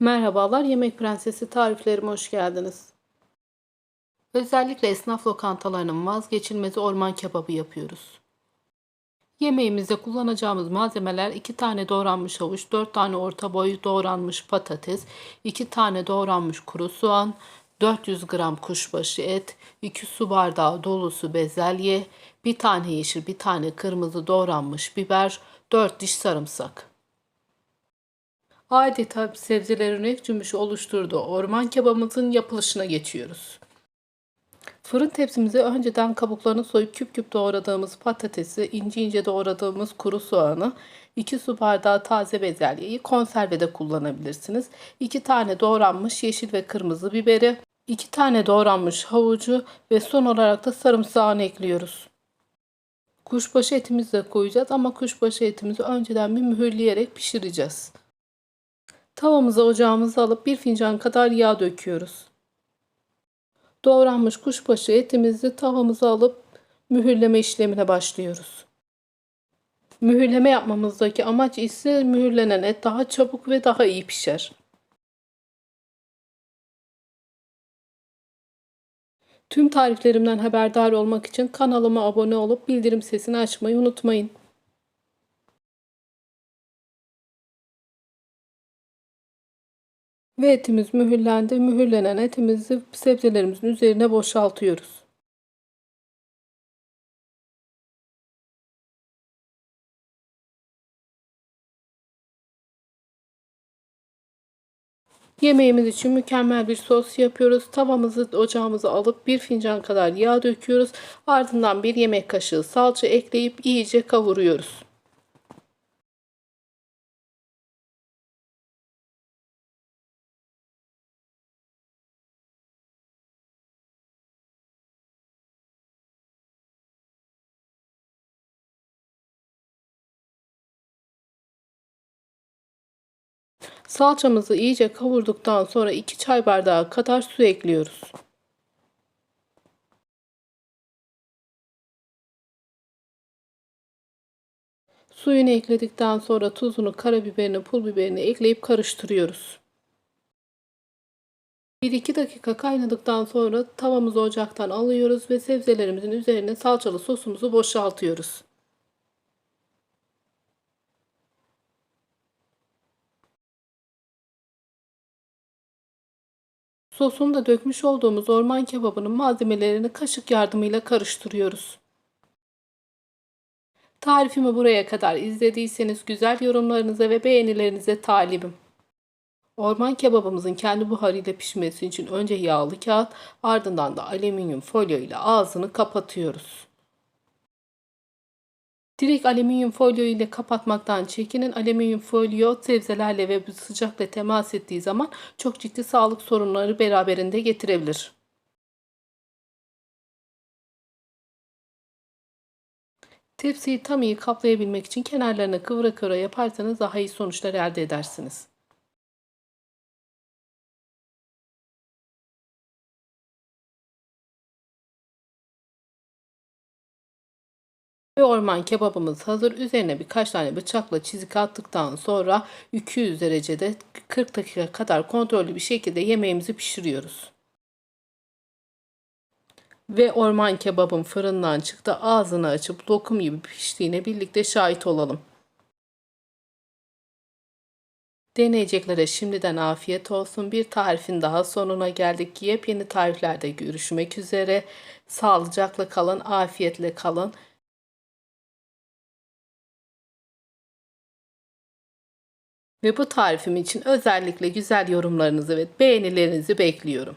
Merhabalar, Yemek Prensesi tariflerime hoş geldiniz. Özellikle esnaf lokantalarının vazgeçilmezi orman kebabı yapıyoruz. Yemeğimizde kullanacağımız malzemeler 2 tane doğranmış havuç, 4 tane orta boy doğranmış patates, 2 tane doğranmış kuru soğan, 400 gram kuşbaşı et, 2 su bardağı dolusu bezelye, 1 tane yeşil, 1 tane kırmızı doğranmış biber, 4 diş sarımsak. Adeta sebzelerin renk cümbüşü oluşturduğu orman kebabımızın yapılışına geçiyoruz. Fırın tepsimize önceden kabuklarını soyup küp küp doğradığımız patatesi, ince ince doğradığımız kuru soğanı, 2 su bardağı taze bezelyeyi konservede kullanabilirsiniz. 2 tane doğranmış yeşil ve kırmızı biberi, 2 tane doğranmış havucu ve son olarak da sarımsağını ekliyoruz. Kuşbaşı etimizi de koyacağız ama kuşbaşı etimizi önceden bir mühürleyerek pişireceğiz. Tavamıza ocağımızı alıp bir fincan kadar yağ döküyoruz. Doğranmış kuşbaşı etimizi tavamıza alıp mühürleme işlemine başlıyoruz. Mühürleme yapmamızdaki amaç ise mühürlenen et daha çabuk ve daha iyi pişer. Tüm tariflerimden haberdar olmak için kanalıma abone olup bildirim sesini açmayı unutmayın. Ve etimiz mühürlendi. Mühürlenen etimizi sebzelerimizin üzerine boşaltıyoruz. Yemeğimiz için mükemmel bir sos yapıyoruz. Tavamızı ocağımıza alıp bir fincan kadar yağ döküyoruz. Ardından bir yemek kaşığı salça ekleyip iyice kavuruyoruz. Salçamızı iyice kavurduktan sonra 2 çay bardağı kadar su ekliyoruz. Suyunu ekledikten sonra tuzunu, karabiberini, pul biberini ekleyip karıştırıyoruz. 1-2 dakika kaynadıktan sonra tavamızı ocaktan alıyoruz ve sebzelerimizin üzerine salçalı sosumuzu boşaltıyoruz. Sosunu da dökmüş olduğumuz orman kebabının malzemelerini kaşık yardımıyla karıştırıyoruz. Tarifimi buraya kadar izlediyseniz güzel yorumlarınıza ve beğenilerinize talibim. Orman kebabımızın kendi buharıyla pişmesi için önce yağlı kağıt ardından da alüminyum folyo ile ağzını kapatıyoruz. Direkt alüminyum folyo ile kapatmaktan çekinin. Alüminyum folyo sebzelerle ve sıcakla temas ettiği zaman çok ciddi sağlık sorunları beraberinde getirebilir. Tepsiyi tam iyi kaplayabilmek için kenarlarına kıvıra kıvıra yaparsanız daha iyi sonuçlar elde edersiniz. Ve orman kebabımız hazır. Üzerine birkaç tane bıçakla çizik attıktan sonra 200 derecede 40 dakika kadar kontrollü bir şekilde yemeğimizi pişiriyoruz. Ve orman kebabım fırından çıktı. Ağzını açıp lokum gibi piştiğine birlikte şahit olalım. Deneyeceklere şimdiden afiyet olsun. Bir tarifin daha sonuna geldik. Yepyeni tariflerde görüşmek üzere. Sağlıcakla kalın, afiyetle kalın. Ve bu tarifim için özellikle güzel yorumlarınızı ve beğenilerinizi bekliyorum.